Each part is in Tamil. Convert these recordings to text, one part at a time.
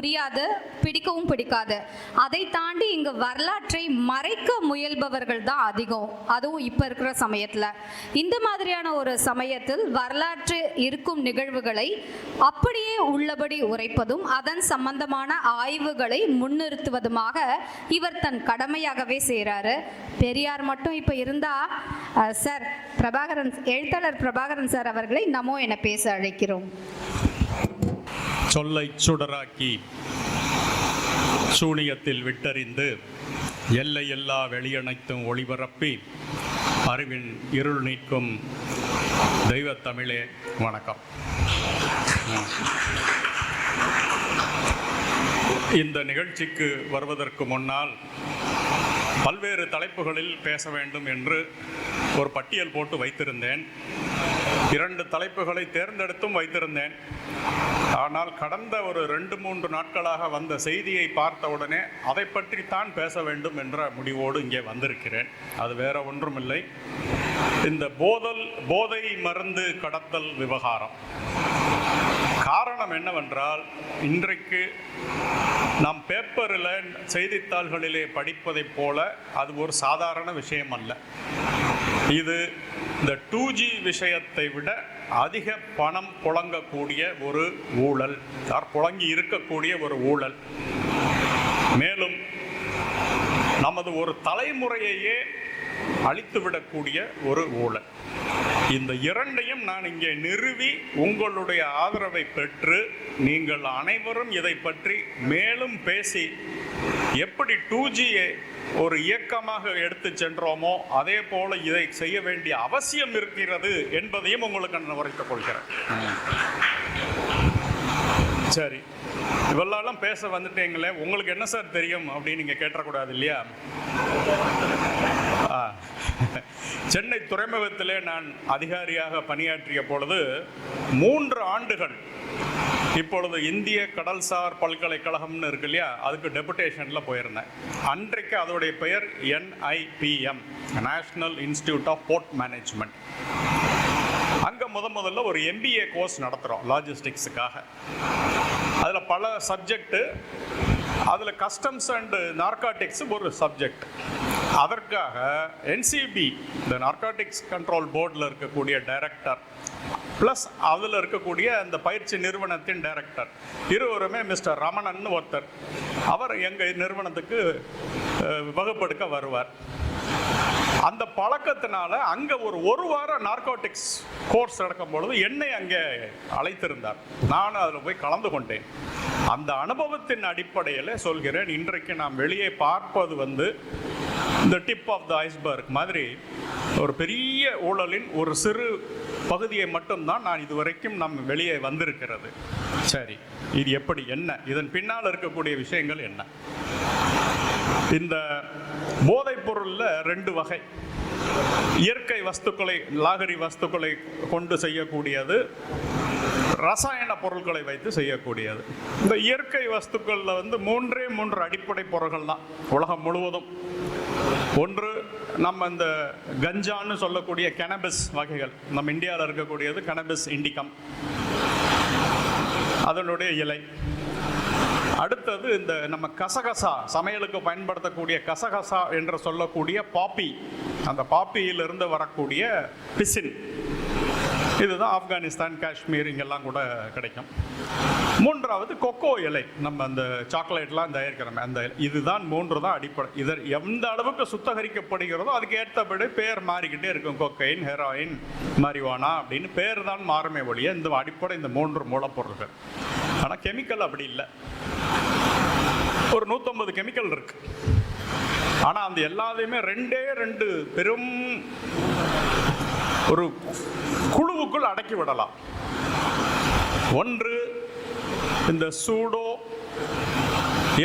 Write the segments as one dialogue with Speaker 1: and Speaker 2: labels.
Speaker 1: புரியாது பிடிக்கவும் பிடிக்காது. அதை தாண்டி இங்க வரலாற்றை மறைக்க முயல்பவர்கள் தான் அதிகம். அதுவும் இப்ப இருக்கிற சமயத்துல. இந்த மாதிரியான ஒரு சமயத்தில் வரலாற்று இருக்கும் நிகழ்வுகளை அப்படியே உள்ளபடி உரைப்பதும் அதன் சம்பந்தமான ஆய்வுகளை முன்னிறுத்துவதுமாக இவர் தன் கடமையாகவே செய்கிறாரு பெரியார் மட்டும் இப்ப இருந்தா சார் பிரபாகரன் எழுத்தாளர் பிரபாகரன் சார் அவர்களை நமோ என பேச அழைக்கிறோம்.
Speaker 2: சொல்லை சுடராக்கி சூனியத்தில் விட்டறிந்து எல்லையில்லா வெளியனைத்தும் ஒளிபரப்பி அறிவின் இருள் நீக்கும் தெய்வத்தமிழே. வணக்கம். இந்த நிகழ்ச்சிக்கு வருவதற்கு முன்னால் பல்வேறு தலைப்புகளில் பேச வேண்டும் என்று ஒரு பட்டியல் போட்டு வைத்திருந்தேன். இரண்டு தலைப்புகளை தேர்ந்தெடுத்தும் வைத்திருந்தேன். ஆனால் கடந்த ஒரு ரெண்டு மூன்று நாட்களாக வந்த செய்தியை பார்த்தவுடனே அதை பற்றித்தான் பேச வேண்டும் என்ற முடிவோடு இங்கே வந்திருக்கிறேன். அது வேற ஒன்றுமில்லை. இந்த போதல் போதை மருந்து கடத்தல் விவகாரம். காரணம் என்னவென்றால் இன்றைக்கு நாம் பேப்பரில் செய்தித்தாள்களிலே படிப்பதைப் போல அது ஒரு சாதாரண விஷயம் அல்ல இது இந்த டூ ஜி விஷயத்தை விட அதிக பணம் புழங்கக்கூடிய ஒரு ஊழல் யார் புழங்கி இருக்கக்கூடிய ஒரு ஊழல். மேலும் நமது ஒரு தலைமுறையையே அழித்துவிடக்கூடிய ஒரு ஊழல். இந்த இரண்டையும் நான் இங்கே நிறுவி உங்களுடைய ஆதரவை பெற்று நீங்கள் அனைவரும் இதை பற்றி மேலும் பேசி எப்படி டூ ஜியை ஒரு இயக்கமாக எடுத்து சென்றோமோ அதே போல இதை செய்ய வேண்டிய அவசியம் இருக்கிறது என்பதையும் உங்களுக்கு நான் உரைத்துக் கொள்கிறேன். சரி. இவெல்லாம் பேச வந்துட்டீங்களே உங்களுக்கு என்ன சார் தெரியும் அப்படின்னு நீங்கள் கேட்டக்கூடாது இல்லையா? ஆ. சென்னை துறைமுகத்திலே நான் அதிகாரியாக பணியாற்றிய பொழுது மூன்று ஆண்டுகள் இப்பொழுது இந்திய கடல்சார் பல்கலைக்கழகம்னு இருக்கு இல்லையா? அதுக்கு டெபுடேஷனில் போயிருந்தேன். அன்றைக்கு அதோடைய பெயர் NIPM national institute of port management அங்கே முத முதல்ல ஒரு எம்பிஏ கோர்ஸ் நடத்துகிறோம் லாஜிஸ்டிக்ஸுக்காக அதில் பல சப்ஜெக்ட்டு அதில் கஸ்டம்ஸ் அண்டு நார்காட்டிக்ஸ் ஒரு சப்ஜெக்ட் அதற்காக என்சிபி இந்த நார்காட்டிக்ஸ் கண்ட்ரோல் போர்டில் இருக்கக்கூடிய டைரக்டர் ப்ளஸ் அதில் இருக்கக்கூடிய அந்த பயிற்சி நிறுவனத்தின் டைரக்டர் இருவருமே மிஸ்டர் ரமணன் ஒருத்தர். அவர் எங்கள் நிறுவனத்துக்கு வகுப்படுக்க வகுப்பெடுக்க வருவார். அந்த பழக்கத்தினால அங்கே ஒரு ஒரு வாரம் நார்கோட்டிக்ஸ் கோர்ஸ் நடக்கும் பொழுது என்னை அங்கே அழைத்திருந்தார். நான் அதில் போய் கலந்து கொண்டேன். அந்த அனுபவத்தின் அடிப்படையில் சொல்கிறேன் இன்றைக்கு நாம் வெளியே பார்ப்பது வந்து இந்த டிப் ஆஃப் த ஐஸ்பர்க் மாதிரி ஒரு பெரிய ஊழலின் ஒரு சிறு பகுதியை மட்டும்தான் நான் இதுவரைக்கும் நம் வெளியே வந்திருக்கிறது. சரி இது எப்படி என்ன? இதன் பின்னால் இருக்கக்கூடிய விஷயங்கள் என்ன? இந்த போதைப் பொருளில் ரெண்டு வகை. இயற்கை வஸ்துக்களை லாகரி வஸ்துக்களை கொண்டு செய்யக்கூடியது ரசாயன பொருட்களை வைத்து செய்யக்கூடியது. இந்த இயற்கை வஸ்துக்களில் வந்து மூன்றே மூன்று அடிப்படை பொருட்கள் தான் உலகம் முழுவதும். ஒன்று நம்ம இந்த கஞ்சான்னு சொல்லக்கூடிய கெனபிஸ் வகைகள். நம்ம இந்தியாவில் இருக்கக்கூடியது கெனபிஸ் இண்டிகம் அதனுடைய இலை. அடுத்தது இந்த நம்ம கசகசா சமையலுக்கு பயன்படுத்தக்கூடிய கசகசா என்று சொல்லக்கூடிய பாப்பி. அந்த பாப்பியிலிருந்து வரக்கூடிய பிசின். இதுதான் ஆப்கானிஸ்தான் காஷ்மீர் இங்கெல்லாம் கூட கிடைக்கும். மூன்றாவது கொக்கோ இலை. நம்ம அந்த சாக்லேட்லாம் தயாரிக்கிறோமே அந்த இதுதான் மூன்று தான் அடிப்படை. இதர் எந்த அளவுக்கு சுத்தகரிக்கப்படுகிறதோ அதுக்கு ஏற்றபடி பேர் மாறிக்கிட்டே இருக்கும். கொக்கைன் ஹெராயின் மரிவானா அப்படின்னு பேர் தான் மாறுமே ஒழிய இந்த அடிப்படை இந்த மூன்று மூலப்பொருள்கள். ஆனால் கெமிக்கல் அப்படி இல்லை. ஒரு நூற்றம்பது கெமிக்கல் இருக்குது ஆனால் அந்த எல்லாத்தையுமே ரெண்டே ரெண்டு பெரும் ஒரு குழுவுக்குள் அடக்கி விடலாம். ஒன்று இந்த சூடோ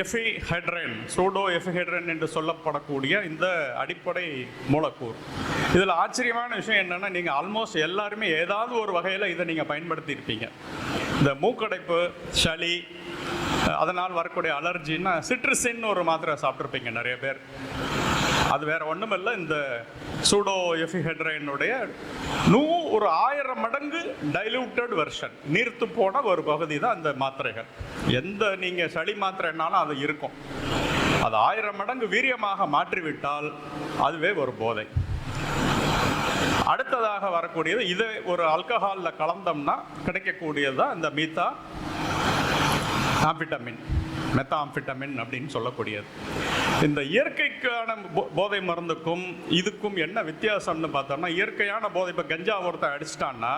Speaker 2: எஃபிஹைட்ரன் சூடோ எஃபிஹைட்ரன் என்று சொல்லப்படக்கூடிய இந்த அடிப்படை மூலக்கூறு. இதில் ஆச்சரியமான விஷயம் என்னென்னா நீங்கள் ஆல்மோஸ்ட் எல்லாருமே ஏதாவது ஒரு வகையில் இதை நீங்கள் பயன்படுத்தி இருப்பீங்க இந்த மூக்கடைப்பு சளி அதனால் வரக்கூடிய அலர்ஜின்னா சிட்ரிசின்னு ஒரு மாத்திரை சாப்பிட்ருப்பீங்க நிறைய பேர். அது வேற ஒண்ணுமில்ல இந்த சூடோ எஃபிஹெட்ரைனுடைய நூ ஒரு ஆயிரம் மடங்கு டைலூட்டட் வெர்ஷன் நீர்த்து போன ஒரு பகுதி தான் அந்த மாத்திரைகள். எந்த நீங்கள் சளி மாத்திரைனாலும் அது இருக்கும். அது ஆயிரம் மடங்கு வீரியமாக மாற்றிவிட்டால் அதுவே ஒரு போதை. அடுத்ததாக வரக்கூடியது இதை ஒரு ஆல்கஹாலில் கலந்தோம்னா கிடைக்கக்கூடியது தான் இந்த மீத்தா ஆம்பிட்டமின் மெத்தாம்ஃபிட்டமின் அப்படின்னு சொல்லக்கூடியது. இந்த இயற்கைக்கான போதை மருந்துக்கும் இதுக்கும் என்ன வித்தியாசம்னு பார்த்தோம்னா இயற்கையான போதை இப்போ கஞ்சா ஒருத்தன் அடிச்சிட்டான்னா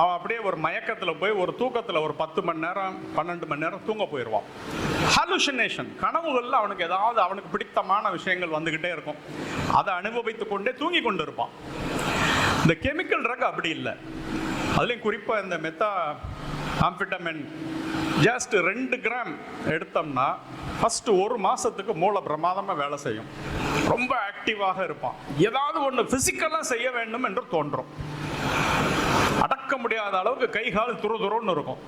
Speaker 2: அவன் அப்படியே ஒரு மயக்கத்தில் போய் ஒரு தூக்கத்தில் ஒரு பத்து மணி நேரம் பன்னெண்டு மணி நேரம் தூங்க போயிடுவான். ஹாலுசினேஷன் கனவுகளில் அவனுக்கு ஏதாவது அவனுக்கு பிடித்தமான விஷயங்கள் வந்துக்கிட்டே இருக்கும். அதை அனுபவித்து கொண்டே தூங்கி கொண்டு இருப்பான் இந்த கெமிக்கல் ட்ரக் அப்படி இல்லை. அதுலேயும் குறிப்பாக இந்த மெத்தா ஆம்பிட்டமின் ஜஸ்ட் ரெண்டு கிராம் எடுத்தோம்னா ஃபர்ஸ்ட் ஒரு மாசத்துக்கு மூளை பிரமாதமாக வேலை செய்யும். ரொம்ப ஆக்டிவாக இருப்பான். ஏதாவது ஒன்று ஃபிசிக்கலாக செய்ய வேண்டும் என்று தோன்றும். அடக்க முடியாத அளவுக்கு கை கால் துரு துருன்னு இருக்கும்.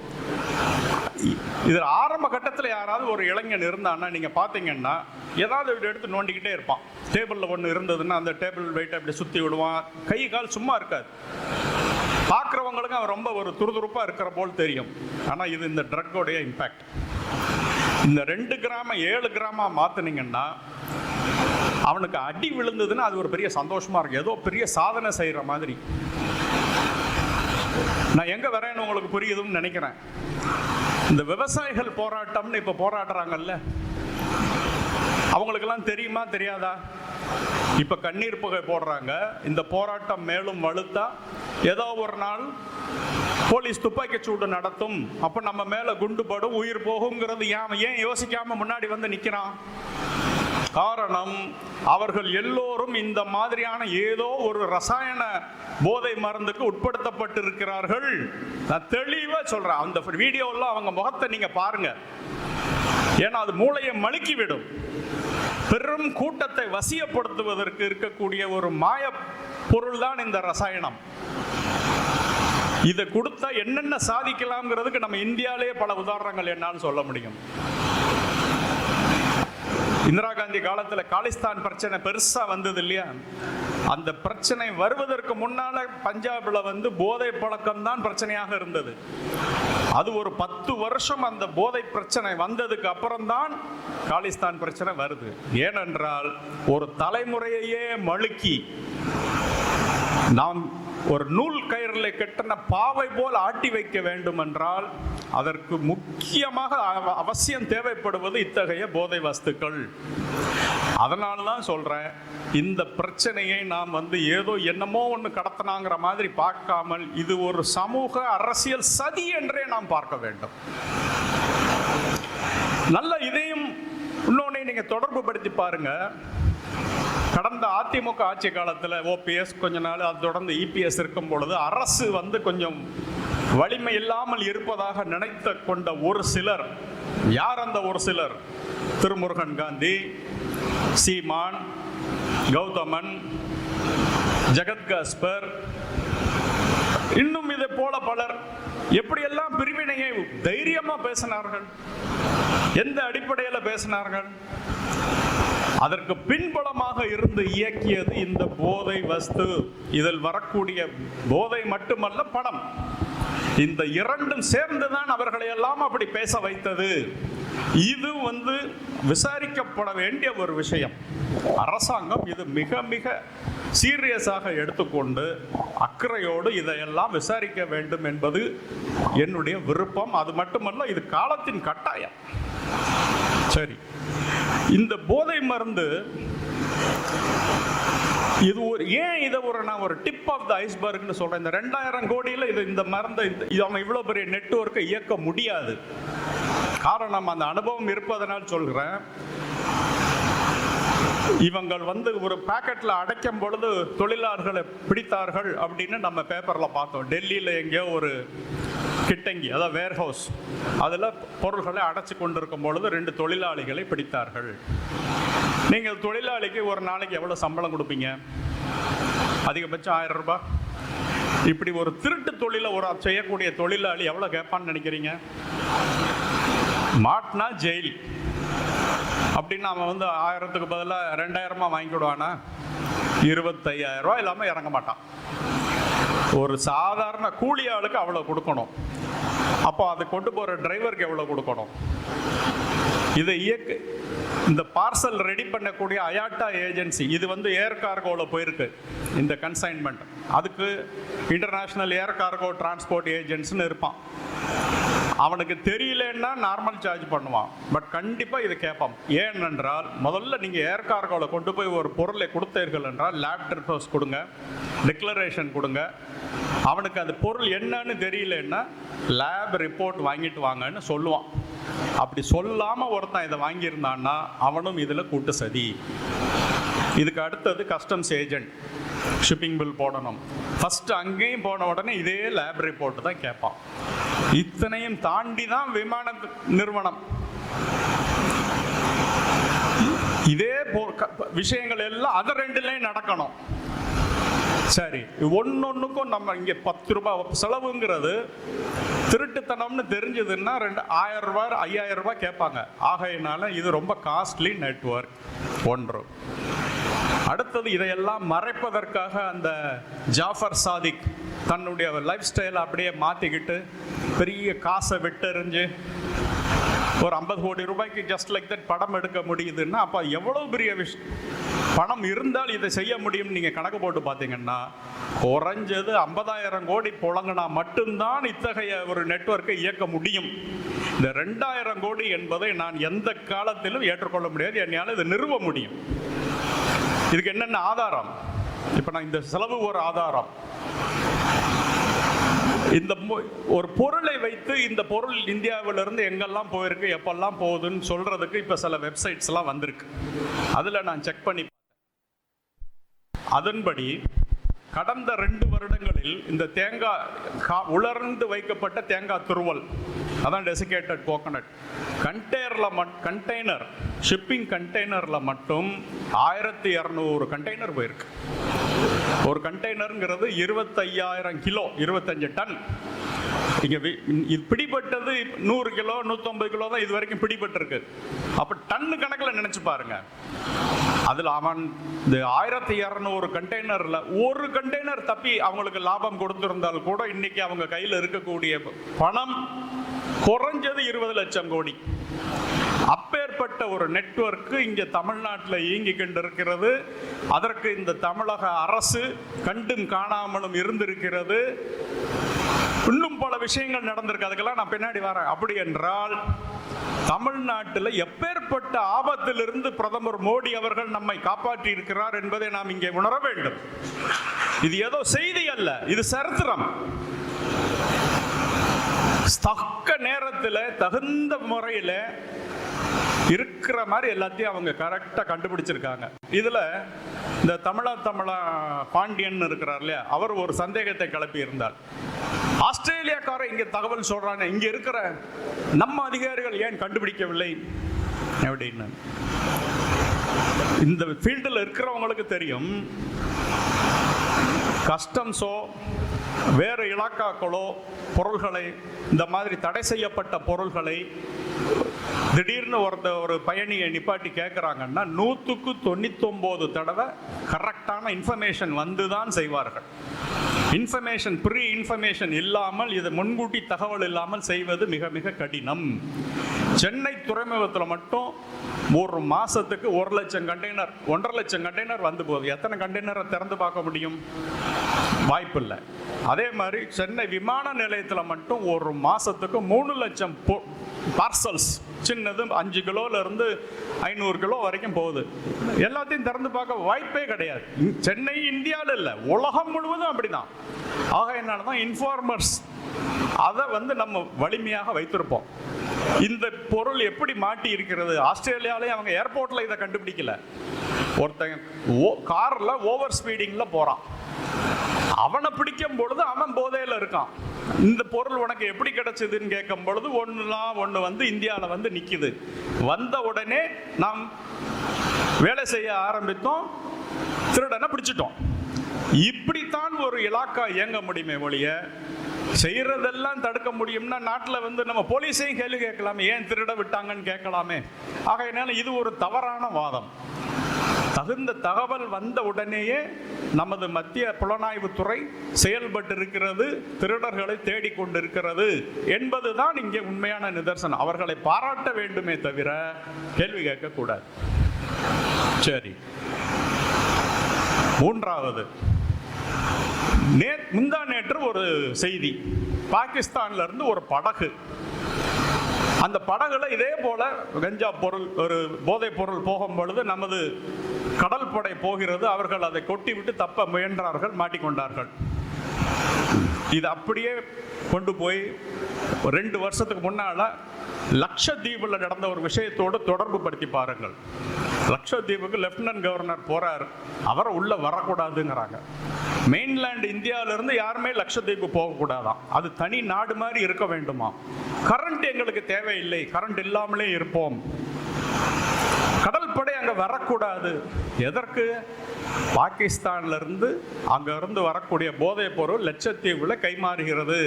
Speaker 2: இது ஆரம்ப கட்டத்தில் யாராவது ஒரு இளைஞன் இருந்தான்னா நீங்கள் பார்த்தீங்கன்னா ஏதாவது இப்படி எடுத்து நோண்டிக்கிட்டே இருப்பான். டேபிளில் ஒன்று இருந்ததுன்னா அந்த டேபிள் வெயிட்டை அப்படி சுற்றி விடுவான். கை கால் சும்மா இருக்காது. பார்க்குறவங்களுக்கு அவன் ரொம்ப ஒரு துருதுருப்பாக இருக்கிற போல் தெரியும். ஆனால் இது இந்த ட்ரக்கோடைய இம்பேக்ட் இந்த ரெண்டு கிராம ஏழு கிராமா மாற்றினீங்கன்னா அவனுக்கு அடி விழுந்ததுன்னா அது ஒரு பெரிய சந்தோஷமாக இருக்கும். ஏதோ பெரிய சாதனை செய்கிற மாதிரி. நான் எங்கே வரேன்னு உங்களுக்கு புரியுதுன்னு நினைக்கிறேன். இந்த விவசாயிகள் போராட்டம்னு இப்போ போராடுறாங்கல்ல. அவங்களுக்கெல்லாம் தெரியுமா தெரியாதா? இப்ப கண்ணீர் புகை போடுறாங்க. இந்த போராட்டம் மேலும் வலுத்தா? ஏதோ ஒரு நாள் போலீஸ் துப்பாக்கி சூடு நடத்தும். அப்ப நம்ம மேல குண்டு படும் உயிர் போகுங்கிறது ஏன் ஏன் யோசிக்காம முன்னாடி வந்து நிக்கிறான்? காரணம் அவர்கள் எல்லோரும் இந்த மாதிரியான ஏதோ ஒரு ரசாயன போதை மருந்துக்கு உட்படுத்தப்பட்டிருக்கிறார்கள். நான் தெளிவா சொல்றேன். அந்த வீடியோவில் அவங்க முகத்தை நீங்க பாருங்க. ஏன்னா அது மூளையை மழுக்கிவிடும். விடும் பெரும் கூட்டத்தை வசியப்படுத்துவதற்கு இருக்கக்கூடிய ஒரு மாய பொருள் தான் இந்த ரசாயனம். இதை கொடுத்தா என்னென்ன சாதிக்கலாம்ங்கிறதுக்கு நம்ம இந்தியாவிலேயே பல உதாரணங்கள் என்னான்னு சொல்ல முடியும். இந்திரா காந்தி காலத்தில் காலிஸ்தான் பிரச்சனை பெருசாக வந்தது இல்லையா? அந்த பிரச்சனை வருவதற்கு முன்னால பஞ்சாபில் வந்து போதை பழக்கம் தான் பிரச்சனையாக இருந்தது. அது ஒரு பத்து வருஷம் அந்த போதை பிரச்சனை வந்ததுக்கு அப்புறம்தான் காலிஸ்தான் பிரச்சனை வருது. ஏனென்றால் ஒரு தலைமுறையையே மழுக்கி நாம் ஒரு நூல் கயிறில் கெட்டின பாவை போல் ஆட்டி வைக்க வேண்டும் என்றால் அதற்கு முக்கியமாக அவ- அவசியம் தேவைப்படுவது இத்தகைய போதை வஸ்துக்கள். அதனால தான் சொல்கிறேன் இந்த பிரச்சனையை நாம் வந்து ஏதோ என்னமோ ஒன்று கடத்தினாங்கிற மாதிரி பார்க்காமல் இது ஒரு சமூக அரசியல் சதி என்றே நாம் பார்க்க வேண்டும். நல்ல இதையும் இன்னொன்னை நீங்கள் தொடர்பு படுத்தி பாருங்கள் கடந்த அதிமுக ஆட்சி காலத்தில் ஓபிஎஸ் கொஞ்ச நாள் அது தொடர்ந்து இபிஎஸ் இருக்கும் பொழுது அரசு வந்து கொஞ்சம் வலிமை இல்லாமல் இருப்பதாக நினைத்த கொண்ட ஒரு சிலர் யார் அந்த ஒரு சிலர்? திருமுருகன் காந்தி சீமான் கௌதமன் ஜெகத்காஸ்பர் இன்னும் இதை போல பலர். எப்படியெல்லாம் பிரிவினையை தைரியமா பேசினார்கள்? எந்த அடிப்படையில் பேசினார்கள்? அதற்கு பின்புலமாக இருந்து இயக்கியது இந்த போதை வஸ்து. இதில் வரக்கூடிய போதை மட்டுமல்ல படம் இந்த இரண்டும் சேர்ந்துதான் அவர்களை எல்லாம் அப்படி பேச வைத்தது. இது வந்து விசாரிக்கப்பட வேண்டிய ஒரு விஷயம். அரசாங்கம் இது மிக மிக சீரியஸாக எடுத்துக்கொண்டு அக்கறையோடு இதையெல்லாம் விசாரிக்க வேண்டும் என்பது என்னுடைய விருப்பம். அது மட்டுமல்ல இது காலத்தின் கட்டாயம். சரி. இந்த போதை மருந்து இது ஒரு ஏன் இதை ஒரு நான் ஒரு டிப் ஆஃப் த ஐஸ்பர்க்னு சொல்றேன். இந்த ரெண்டாயிரம் கோடியில் இது இந்த மருந்தை இது அவன் இவ்வளோ பெரிய நெட்ஒர்க்கை இயக்க முடியாது. காரணம் அந்த அனுபவம் இருப்பதனால் சொல்கிறேன் இவங்கள் வந்து ஒரு பேக்கெட்டில் அடைக்கும் பொழுது தொழிலாளர்களை பிடித்தார்கள் அப்படின்னு நம்ம பேப்பரில் பார்த்தோம். டெல்லியில் எங்கேயோ ஒரு கிட்டங்கி அதாவது வேர்ஹவுஸ் அதில் பொருள்களை அடைச்சு கொண்டிருக்கும் பொழுது ரெண்டு தொழிலாளிகளை பிடித்தார்கள். நீங்கள் தொழிலாளிக்கு ஒரு நாளைக்கு எவ்வளோ சம்பளம் கொடுப்பீங்க? அதிகபட்சம் ஆயிரம் ரூபாய். இப்படி ஒரு திருட்டு தொழிலை ஒரு செய்யக்கூடிய தொழிலாளி எவ்வளோ கேட்பான்னு நினைக்கிறீங்க? மாட்டினா ஜெயில். அப்படின்னு அவன் வந்து ஆயிரத்துக்கு பதிலாக ரெண்டாயிரமா வாங்கிக்கிடுவானா? இருபத்தையாயிரம் ரூபா இல்லாமல் இறங்க மாட்டான். ஒரு சாதாரண கூலி ஆளுக்கு அவ்வளோ கொடுக்கணும். அப்போ அதை கொண்டு போகிற டிரைவருக்கு எவ்வளோ கொடுக்கணும்? இதை இயக்க இந்த பார்சல் ரெடி பண்ணக்கூடிய அயாட்டா ஏஜென்சி இது வந்து ஏர் கார்கோவில் போயிருக்கு இந்த கன்சைன்மெண்ட் அதுக்கு இன்டர்நேஷ்னல் ஏர் கார்கோ டிரான்ஸ்போர்ட் ஏஜென்ட்ஸ்னு இருப்பான். அவனுக்கு தெரியலன்னா நார்மல் சார்ஜ் பண்ணுவான். பட் கண்டிப்பாக இது கேட்பான் ஏனென்றால் முதல்ல நீங்கள் ஏர் கார்கோவில் கொண்டு போய் ஒரு பொருளை கொடுத்தீர்கள் என்றால் லேப் ரிப்போர்ட்ஸ் கொடுங்க டிக்ளரேஷன் கொடுங்க. அவனுக்கு அந்த பொருள் என்னன்னு தெரியலன்னா லேப் ரிப்போர்ட் வாங்கிட்டு வாங்கன்னு சொல்லுவான். அப்படி சொல்லாமல் ஒருத்தன் இதை வாங்கியிருந்தான்னா அவனும் இதில் கூட்டு சதி. இதுக்கு அடுத்தது கஸ்டம்ஸ் ஏஜென்ட் ஷிப்பிங் பில் போடணும். ஃபஸ்ட்டு அங்கேயும் போன உடனே இதே லேப் ரிப்போர்ட் தான் கேட்பான். இத்தனையும் தாண்டி தான் விமான நிறுவனம். இதே க- விஷயங்கள் எல்லாம் அதை ரெண்டுலேயும் நடக்கணும். சரி ஒன்னொன்னுக்கும் நம்ம இங்க பத்து ரூபாய் செலவுங்கிறது திருட்டுத்தனம்னு தெரிஞ்சதுன்னா ரெண்டு ஆயிரம் ரூபாய் ஐயாயிரம் ரூபாய் கேட்பாங்க. ஆகையினால இது ரொம்ப காஸ்ட்லி நெட்ஒர்க் ஒன்று. அடுத்தது இதையெல்லாம் மறைப்பதற்காக அந்த ஜாஃபர் சாதிக் தன்னுடைய லைஃப் ஸ்டைலை அப்படியே மாற்றிக்கிட்டு பெரிய காசை விட்டெறிஞ்சு ஒரு ஐம்பது கோடி ரூபாய்க்கு ஜஸ்ட் லைக் தட் படம் எடுக்க முடியுதுன்னா அப்போ எவ்வளோ பெரிய விஷ் பணம் இருந்தால் இதை செய்ய முடியும்னு நீங்கள் கணக்கு போட்டு பார்த்தீங்கன்னா குறைஞ்சது ஐம்பதாயிரம் கோடி புழங்கினா மட்டும்தான் இத்தகைய ஒரு நெட்வொர்க்கை இயக்க முடியும். இந்த ரெண்டாயிரம் கோடி என்பதை நான் எந்த காலத்திலும் ஏற்றுக்கொள்ள முடியாது. என்னால் இதை நிறுவ முடியும். இதுக்கு என்னென்ன ஆதாரம்? இப்போ நான் இந்த செலவு ஒரு ஆதாரம். இந்த ஒரு பொருளை வைத்து இந்த பொருள் இந்தியாவிலிருந்து எங்கெல்லாம் போயிருக்கு எப்பெல்லாம் போகுதுன்னு சொல்றதுக்கு இப்போ சில வெப்சைட்ஸ் எல்லாம் வந்திருக்கு. அதில் நான் செக் பண்ணி அதன்படி கடந்த ரெண்டு வருடங்களில் இந்த தேங்காய் கா- உலர்ந்து வைக்கப்பட்ட தேங்காய் துருவல் அதான் டெசிகேட்டட் கோகனட் கண்டெய்னரில் மட் கண்டெய்னர் ஷிப்பிங் கண்டெய்னரில் மட்டும் ஆயிரத்தி இரநூறு கண்டெய்னர் போயிருக்கு. ஒரு கண்டெய்னருங்கிறது இருபத்தையாயிரம் கிலோ இருபத்தஞ்சு டன். இங்கே வி- இது பிடிபட்டது நூறு கிலோ நூற்றம்பது கிலோ தான் இது வரைக்கும் பிடிபட்டிருக்கு. அப்போ டன்னு கணக்கில் நினச்சி பாருங்கள் அதில் அவன் இந்த ஆயிரத்தி இரநூறு கண்டெய்னரில் ஒரு கண்டெய்னர் தப்பி அவங்களுக்கு லாபம் கொடுத்துருந்தால் கூட இன்னைக்கு அவங்க கையில் இருக்கக்கூடிய பணம் குறைஞ்சது இருபது லட்சம் கோடி. அப்பேற்பட்ட ஒரு நெட்வொர்க் இங்கே தமிழ்நாட்டில் இயங்கி கொண்டிருக்கிறது. அதற்கு இந்த தமிழக அரசு கண்டும் காணாமலும் இருந்திருக்கிறது. இன்னும் பல விஷயங்கள் நடந்திருக்கு. அதுக்கெல்லாம் நான் பின்னாடி வரேன். அப்படி என்றால் தமிழ்நாட்டில் எப்பேற்பட்ட ஆபத்திலிருந்து பிரதமர் மோடி அவர்கள் நம்மை காப்பாற்றி இருக்கிறார் என்பதை நாம் இங்கே உணர வேண்டும். இது ஏதோ செய்தி அல்ல இது சரித்திரம். தக்க நேரத்தில் தகுந்த முறையில் இருக்கிற மாதிரி எல்லாத்தையும் அவங்க கரெக்டாக கண்டுபிடிச்சிருக்காங்க. இதில் இந்த தமிழா தமிழா பாண்டியன் இருக்கிறார் இல்லையா? அவர் ஒரு சந்தேகத்தை கிளப்பி இருந்தார் ஆஸ்திரேலியாக்காரர் இங்கே தகவல் சொல்றாங்க இங்கே இருக்கிற நம்ம அதிகாரிகள் ஏன் கண்டுபிடிக்கவில்லை? அப்படின்னு. இந்த ஃபீல்டில் இருக்கிறவங்களுக்கு தெரியும் கஸ்டம்ஸோ வேறு இலாக்காக்களோ பொருள்களை இந்த மாதிரி தடை செய்யப்பட்ட பொருள்களை திடீர்னு ஒருத்த ஒரு பயணியை நிப்பாட்டி கேட்குறாங்கன்னா நூற்றுக்கு தொண்ணூத்தொம்போது தடவை கரெக்டான இன்ஃபர்மேஷன் வந்து தான் செய்வார்கள். இன்ஃபர்மேஷன் ப்ரீ இன்ஃபர்மேஷன் இல்லாமல் இது முன்கூட்டி தகவல் இல்லாமல் செய்வது மிக மிக கடினம். சென்னை துறைமுகத்தில் மட்டும் ஒரு மாதத்துக்கு ஒரு லட்சம் கண்டெய்னர் ஒன்றரை லட்சம் கண்டெய்னர் வந்து போகுது. எத்தனை கண்டெய்னரை திறந்து பார்க்க முடியும்? வாய்ப்பில்லை. அதே மாதிரி சென்னை விமான நிலையத்தில் மட்டும் ஒரு மாதத்துக்கு மூணு லட்சம் பார்சல்ஸ் சின்னது அஞ்சு கிலோலேருந்து ஐநூறு கிலோ வரைக்கும் போகுது. எல்லாத்தையும் திறந்து பார்க்க வாய்ப்பே கிடையாது. சென்னை இந்தியாவில் இல்லை. உலகம் முழுவதும் அப்படிதான். ஆக என்னால தான் இன்ஃபார்மர்ஸ் அதை வந்து நம்ம வலிமையாக வைத்திருப்போம். இந்த பொருள் எப்படி மாட்டி இருக்கிறது? ஆஸ்திரேலியாலே அவங்க ஏர்போர்ட்டில் இதை கண்டுபிடிக்கல. ஒருத்தன் ஓ காரில் ஓவர் ஸ்பீடிங்கில் போகிறான் அவனை பிடிக்கும் பொழுது அவன் போதையில் இருக்கான். இந்த பொருள் உனக்கு எப்படி கிடைச்சதுன்னு கேட்கும் பொழுது ஒன்றுலாம் ஒன்று வந்து இந்தியாவில் வந்து நிற்கிது வந்த உடனே நாம் வேலை செய்ய ஆரம்பித்தோம். திருடனை பிடிச்சிட்டோம். இப்படித்தான் ஒரு இலாக்கா இயங்க முடியுமே ஒழிய செய்யறதெல்லாம் தடுக்க முடியும்னா நாட்டில் வந்து நம்ம போலீஸையும் கேள்வி கேட்கலாமே ஏன் திருட விட்டாங்கன்னு கேட்கலாமே. ஆகையினால இது ஒரு தவறான வாதம். தகுந்த தகவல் வந்த உடனேயே நமது மத்திய புலனாய்வுத்துறை செயல்பட்டு இருக்கிறது திருடர்களை தேடிக்கொண்டிருக்கிறது என்பதுதான் இங்கே உண்மையான நிதர்சனம். அவர்களை பாராட்ட வேண்டுமே தவிர கேள்வி கேட்கக்கூடாது. சரி. மூன்றாவது. நே முந்தா நேற்று ஒரு செய்தி. பாகிஸ்தான்ல இருந்து ஒரு படகு அந்த படகுல இதே போல கஞ்சா பொருள் ஒரு போதைப் பொருள் போகும் பொழுது நமது கடல் படை போகிறது அவர்கள் அதை கொட்டி விட்டு தப்ப முயன்றார்கள் மாட்டிக்கொண்டார்கள். இது அப்படியே கொண்டு போய் ரெண்டு வருஷத்துக்கு முன்னால லட்சத்தீவுல நடந்த ஒரு விஷயத்தோடு தொடர்பு படுத்தி பாருங்கள். லட்சத்தீவுக்கு லெப்டினன்ட் கவர்னர் போறார். அவரை உள்ள வரக்கூடாதுங்கிறாங்க. மெயின்லேண்ட் இந்தியாவில இருந்து யாருமே லட்சத்தீவு போகக்கூடாதான். அது தனி நாடு மாதிரி இருக்க வேண்டுமா? கரண்ட் எங்களுக்கு தேவையில்லை. கரண்ட் இல்லாமலே இருப்போம். கடல் அங்கே அங்க வரக்கூடாது. எதற்கு? பாகிஸ்தான்ல இருந்து அங்க இருந்து வரக்கூடிய போதைப் பொருள் லட்சத்தீவில் கைமாறுகிறது.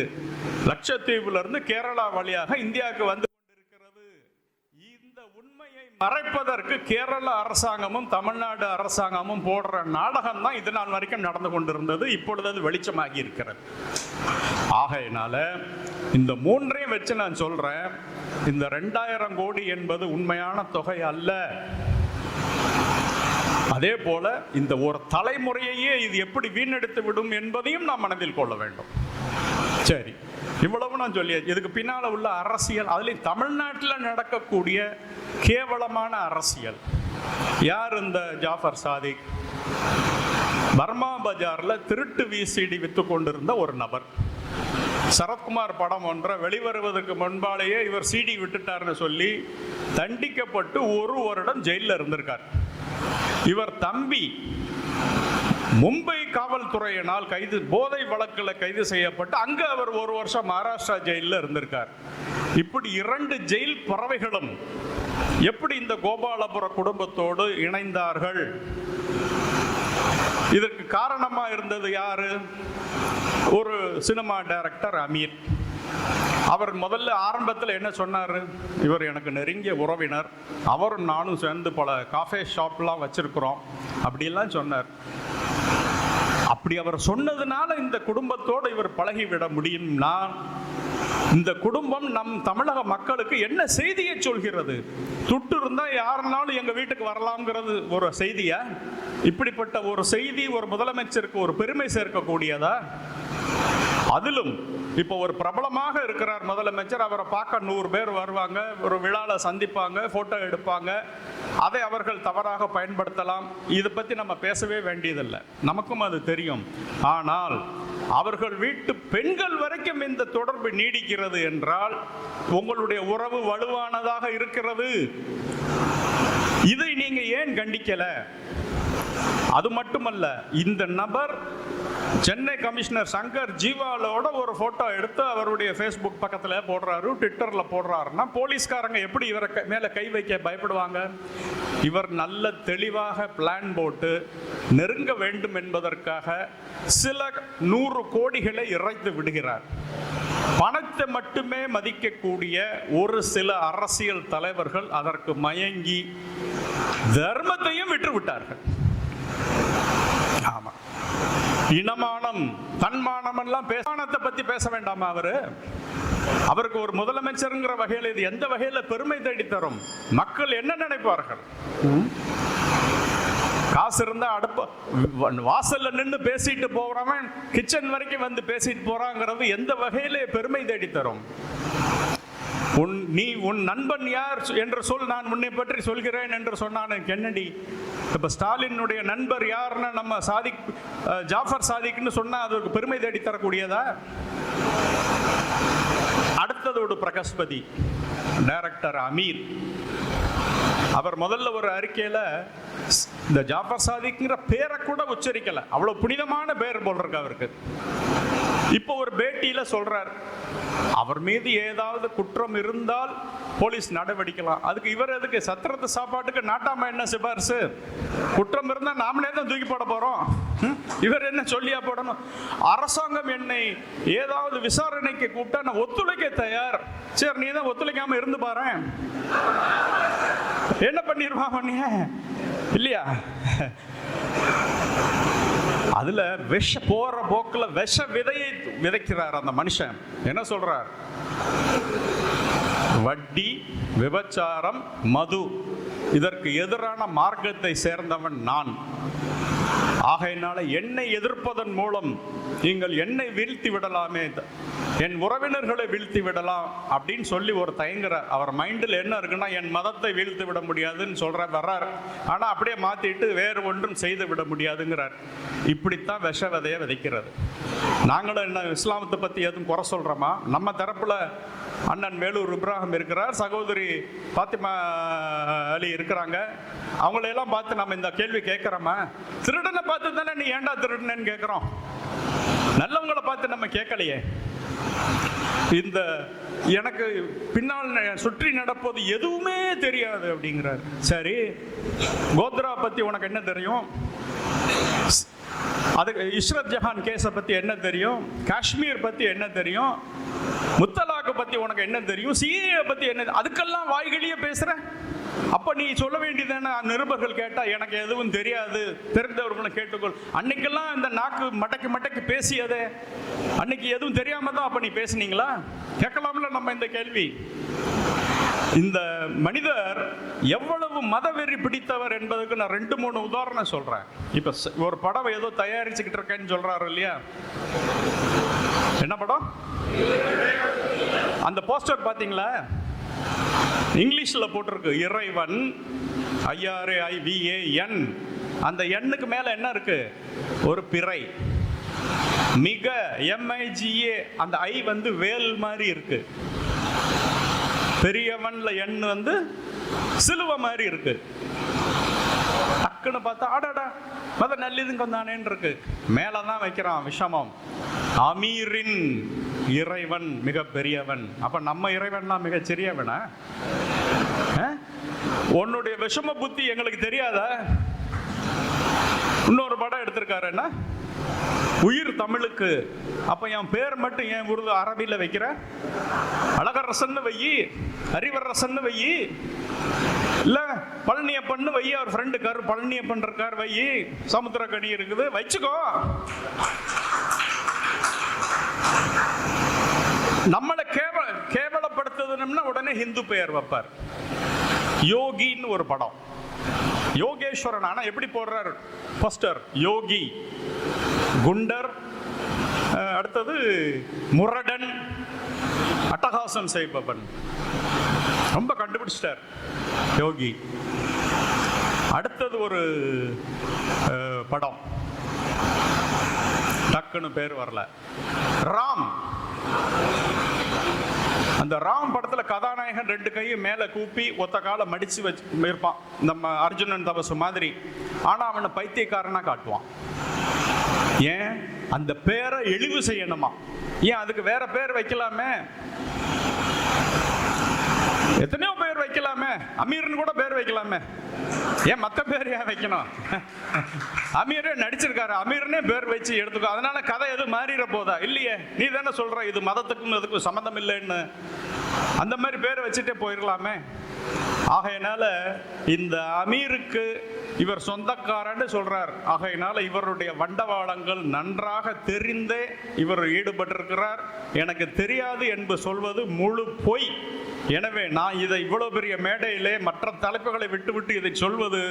Speaker 2: லட்சத்தீவுல இருந்து கேரளா வழியாக இந்தியாவுக்கு வந்து மறைப்பதற்கு கேரள அரசாங்கமும் தமிழ்நாடு அரசாங்கமும் போடுற நாடகம் தான் இது நாள் வரைக்கும் நடந்து கொண்டிருந்தது. இப்பொழுது அது வெளிச்சமாகி இருக்கிறது. ஆகையினால இந்த மூன்றையும் வச்சு நான் சொல்றேன். இந்த ரெண்டாயிரம் கோடி என்பது உண்மையான தொகை அல்ல. அதே போல இந்த ஒரு தலைமுறையையே இது எப்படி வீணெடுத்து விடும் என்பதையும் நாம் மனதில் கொள்ள வேண்டும். சரி. இவ்வளவு நான் சொல்லியாச்சு. இதுக்கு பின்னால் உள்ள அரசியல் அதுலேயும் தமிழ்நாட்டில் நடக்கக்கூடிய கேவலமான அரசியல். யார் இந்த ஜாஃபர் சாதிக்? பர்மா பஜாரில் திருட்டு விசிடி விற்று கொண்டிருந்த ஒரு நபர். சரத்குமார் படம் ஒன்றை வெளிவருவதற்கு முன்பாலேயே இவர் சிடி விட்டுட்டார்னு சொல்லி தண்டிக்கப்பட்டு ஒரு வருடம் ஜெயிலில் இருந்திருக்கார். இவர் தம்பி மும்பை காவல்துறையினால் கைது போதை வழக்கில் கைது செய்யப்பட்டு அங்கே அவர் ஒரு வருஷம் மகாராஷ்டிரா ஜெயிலில் இருந்திருக்கார். இப்படி இரண்டு ஜெயில் பறவைகளும் எப்படி இந்த கோபாலபுர குடும்பத்தோடு இணைந்தார்கள்? இதற்கு காரணமா இருந்தது யாரு? ஒரு சினிமா டைரக்டர் அமீர். அவர் முதல்ல ஆரம்பத்தில் என்ன சொன்னார்? இவர் எனக்கு நெருங்கிய உறவினர். அவரும் நானும் சேர்ந்து பல காஃபே ஷாப்லாம் வச்சுருக்குறோம். அப்படிலாம் சொன்னார். அப்படி அவர் சொன்னதுனால இந்த குடும்பத்தோடு இவர் பழகிவிட முடியும்னா இந்த குடும்பம் நம் தமிழக மக்களுக்கு என்ன செய்தியை சொல்கிறது? துட்டு இருந்தால் யாருனாலும் எங்கள் வீட்டுக்கு வரலாம்ங்கிறது ஒரு செய்தியா? இப்படிப்பட்ட ஒரு செய்தி ஒரு முதலமைச்சருக்கு ஒரு பெருமை சேர்க்கக்கூடியதா? அதிலும் இப்போ ஒரு பிரபலமாக இருக்கிறார் முதலமைச்சர். அவரை பார்க்க நூறு பேர் வருவாங்க ஒரு விழாவில் சந்திப்பாங்க ஃபோட்டோ எடுப்பாங்க. அதை அவர்கள் தவறாக பயன்படுத்தலாம். இதை பற்றி நம்ம பேசவே வேண்டியதில்லை. நமக்கும் அது தெரியும். ஆனால் அவர்கள் வீட்டு பெண்கள் வரைக்கும் இந்த தொடர்பு நீடிக்கிறது என்றால் உங்களுடைய உறவு வலுவானதாக இருக்கிறது. இதை நீங்கள் ஏன் கண்டிக்கலை? அது மட்டுமல்ல இந்த நபர் சென்னை கமிஷனர் சங்கர் ஜீவாலோட ஒரு போட்டோ எடுத்து அவருடைய ஃபேஸ்புக் பக்கத்தில் போடுறாரு ட்விட்டரில் போடுறாருன்னா போலீஸ்காரங்க எப்படி இவரை மேலே கை வைக்க பயப்படுவாங்க? இவர் நல்ல தெளிவாக பிளான் போட்டு நெருங்க வேண்டும் என்பதற்காக சில நூறு கோடிகளை இறைத்து விடுகிறார். பணத்தை மட்டுமே மதிக்கக்கூடிய ஒரு சில அரசியல் தலைவர்கள் அதற்கு மயங்கி தர்மத்தையும் விட்டு விட்டார்கள் ஆமா. இனமானம் தன்மானம் எல்லாம் பேசானத்தை பத்தி பேச வேண்டாமா அவரு? அவருக்கு ஒரு முதலமைச்சருங்கிற வகையில் இது எந்த வகையில பெருமை தேடி தரும் மக்கள் என்ன நினைப்பார்கள்? காசு இருந்தா அடுப்ப வாசல்ல நின்று பேசிட்டு போறவன் கிச்சன் வரைக்கும் வந்து பேசிட்டு போறாங்கிறது எந்த வகையில பெருமை தேடி தரும் உன் நீ உன் நண்பன் யார் என்று சொல் நான் உன்னை பற்றி சொல்கிறேன் என்று சொன்னான் கென்னடி. இப்ப ஸ்டாலினுடைய நண்பர் யாருன்னு நம்ம சாதிக் ஜாஃபர் சாதிக்னு சொன்னா அதுக்கு பெருமை தேடி தரக்கூடியதா? அடுத்தது ஒரு பிரகஸ்பதி டைரக்டர் அமீர். அவர் முதல்ல ஒரு அறிக்கையில இந்த ஜாஃபர் சாதிக்ங்கிற பேரை கூட உச்சரிக்கல. அவ்வளவு புனிதமான பேர் போல் இருக்கு அவருக்கு. இப்போ ஒரு பேட்டியில சொல்றார் அவர் மீது ஏதாவது குற்றம் இருந்தால் போலீஸ் நடவடிக்கலாம். அதுக்கு இவர் எதுக்கு? சத்திரத்து சாப்பாட்டுக்கு நாட்டாம என்ன சிபாரிசு? குற்றம் இருந்தா நாமளே தான் தூக்கி போட போறோம். ம்? இவர் என்ன சொல்லியா போடணும்? அரசாங்கம் என்னை ஏதாவது விசாரணைக்கு கூப்பிட்டா நான் ஒத்துழைக்க தயார். சரி நீ தான் ஒத்துழைக்காம இருந்து பாரு. என்ன பண்ணிருவான் உன்னைய? இல்லையா? அதுல விஷ போற போக்குல விஷ விதையை விதைக்கிறார் அந்த மனுஷன். என்ன சொல்றார்? வட்டி விபச்சாரம் மது. இதற்கு எதிரான மார்க்கத்தை சேர்ந்தவன் நான். ஆகையினால என்னை எதிர்ப்பதன் மூலம் நீங்கள் என்னை வீழ்த்தி விடலாமே. என் உறவினர்களை வீழ்த்தி விடலாம் அப்படின்னு சொல்லி ஒரு தயங்குறார் அவர் மைண்டில் என்ன இருக்குன்னா என் மதத்தை வீழ்த்து விட முடியாதுன்னு சொல்ற வர்றார். ஆனால் அப்படியே மாற்றிட்டு வேறு ஒன்றும் செய்து விட முடியாதுங்கிறார். இப்படித்தான் விஷ விதையை விதைக்கிறது. நாங்களும் என்ன இஸ்லாமத்தை பற்றி எதுவும் குறை சொல்கிறோமா நம்ம தரப்பில் அண்ணன் வேலூர் இப்ராஹிம் இருக்கிறார் சகோதரி பாத்திமா அலி இருக்கிறாங்க. அவங்களையெல்லாம் பார்த்து நம்ம இந்த கேள்வி கேட்குறோமா? திருடனை பார்த்து தானே நீ ஏன்டா திருடனேன்னு கேட்குறோம் நல்லவங்களை பார்த்து நம்ம கேட்கலையே. இந்த எனக்கு பின்னால் ந- சுற்றி நடப்பது எதுவுமே தெரியாது அப்படிங்கிறார். சரி கோத்ரா பத்தி உனக்கு என்ன தெரியும்? அதுக்கு இஸ்ரத் ஜஹான் கேஸை பத்தி என்ன தெரியும்? காஷ்மீர் பத்தி என்ன தெரியும்? முத்தலாக்கை பத்தி உனக்கு என்ன தெரியும்? சீனியை பத்தி என்ன அதுக்கெல்லாம் வாய்களியே பேசுற? அப்ப நீ சொல்ல வேண்டியதானே நிருபர்கள் கேட்டா எனக்கு எதுவும் தெரியாது. தெரிந்தவர்களை கேட்டுக்கொள். அன்னைக்கெல்லாம் இந்த நாக்கு மடக்கி மடக்கி பேசியதே. அன்னைக்கு எதுவும் தெரியாம தான் அப்ப நீ பேசுனீங்களா? கேட்கலாம்ல நம்ம இந்த கேள்வி. இந்த மனிதர் எவ்வளவு மதவெறி பிடித்தவர் என்பதுக்கு நான் ரெண்டு மூணு உதாரணம் சொல்றேன். இப்ப ஒரு படம் ஏதோ தயாரிச்சுக்கிட்டு இருக்கேன்னு சொல்றாரு இல்லையா? என்ன படம்? அந்த போஸ்டர் பார்த்தீங்களா இங்கிலீஷில் போட்டிருக்கு இறைவன் ஐஆர்ஏ ஐ விஏஎன் அந்த எண்ணுக்கு மேல என்ன இருக்கு? ஒரு பிறை. மிக எம்ஐஜிஏ அந்த ஐ வந்து வேல் மாதிரி இருக்கு. பெரியவன்ல எண் வந்து சிலுவை மாதிரி இருக்கு. டக்குன்னு பார்த்தா அடடா மத நல்லிதுங்க வந்தானேன்னு இருக்கு. மேலே தான் வைக்கிறான் விஷமம். அமீரின் இறைவன் மிக பெரியவன் அப்ப நம்ம இறைவன்லாம் மிக சிறியவனா? உன்னுடைய விஷம புத்தி எங்களுக்கு தெரியாத? இன்னொரு படம் எடுத்திருக்காரு என்ன? உயிர் தமிழுக்கு. அப்ப என் பேர் மட்டும் என் உருது அரபியில் வைக்கிற? அழகரசன்னு வையி அறிவரசன்னு வையி இல்ல பழனியப்பன்னு வையி அவர் ஃப்ரெண்டு கார் பழனியப்பன் இருக்கார் வையி சமுத்திரக்கணி இருக்குது. வச்சுக்கோ. கேவலப்படுத்துதுன்னா ஹிந்து பெயர் வைப்பார். யோகின்னு ஒரு படம். யோகேஸ்வரன் ஆனா எப்படி போடுறார்? போஸ்டர் யோகி. குண்டர் அடுத்தது முரடன் அட்டகாசம் செய்பவன். ரொம்ப கண்டுபிடிச்சிட்டார் யோகி. அடுத்தது ஒரு படம். டக்குன்னு பேர் வரல. ராம். அந்த ராம் படத்துல கதாநாயகன் ரெண்டு கையும் மேல கூப்பி ஒத்த கால மடிச்சு வச்சு இருப்பான். நம்ம அர்ஜுனன் தபசு மாதிரி. ஆனா அவனை பைத்தியக்காரனா காட்டுவான். ஏன்? அந்த பேரை இழிவு செய்யணுமா? ஏன் அதுக்கு வேற பேர் வைக்கலாமே? எத்தனையோ பேர் வைக்கலாமே. அமீர்னு கூட பேர் வைக்கலாமே. ஏன் மற்ற பேர் ஏன் வைக்கணும்? அமீரே நடிச்சிருக்காரு. அமீர்னே பேர் வச்சு எடுத்துக்கோ. அதனால கதை எதுவும் மாறிட போதா? இல்லையே. நீ தானே சொல்ற இது மதத்துக்கும் இதுக்கும் சம்மந்தம் இல்லைன்னு. அந்த மாதிரி பேர் வச்சுட்டே போயிடலாமே ஆகையினால இந்த அமீருக்கு இவர் சொந்தக்காரன்னு சொல்றார். ஆகையினால இவருடைய வண்டவாளங்கள் நன்றாக தெரிந்தே இவர் ஈடுபட்டிருக்கிறார். எனக்கு தெரியாது என்று சொல்வது முழு பொய். எனவே நான் இதை இவ்வளோ பெரிய மேடையிலே மற்ற தலைப்புகளை விட்டுவிட்டு இதை சொல்வது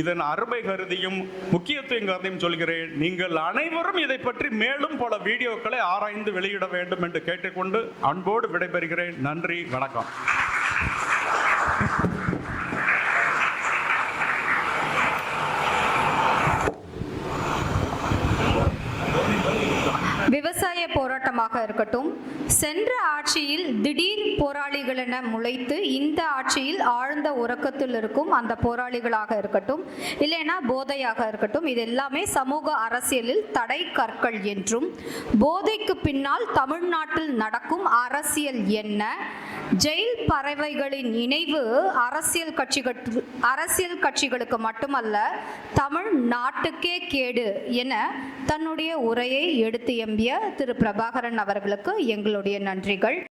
Speaker 2: இதன் அருமை கருதியும் முக்கியத்துவம் கருதியும் சொல்கிறேன். நீங்கள் அனைவரும் இதை பற்றி மேலும் பல வீடியோக்களை ஆராய்ந்து வெளியிட வேண்டும் என்று கேட்டுக்கொண்டு அன்போடு விடைபெறுகிறேன். நன்றி வணக்கம்.
Speaker 1: விவசாய போராட்டமாக இருக்கட்டும் சென்ற ஆட்சியில் திடீர் போராளிகள் என முளைத்து இந்த ஆட்சியில் ஆழ்ந்த உறக்கத்தில் இருக்கும் அந்த போராளிகளாக இருக்கட்டும் இல்லைன்னா போதையாக இருக்கட்டும் இது எல்லாமே சமூக அரசியலில் தடை கற்கள் என்றும் போதைக்கு பின்னால் தமிழ்நாட்டில் நடக்கும் அரசியல் என்ன ஜெயில் பறவைகளின் இணைவு அரசியல் கட்சிகள் அரசியல் கட்சிகளுக்கு மட்டுமல்ல தமிழ் நாட்டுக்கே கேடு என தன்னுடைய உரையை எடுத்து எம்பிய திரு. பிரபாகரன் அவர்களுக்கு எங்களுடைய நன்றிகள்.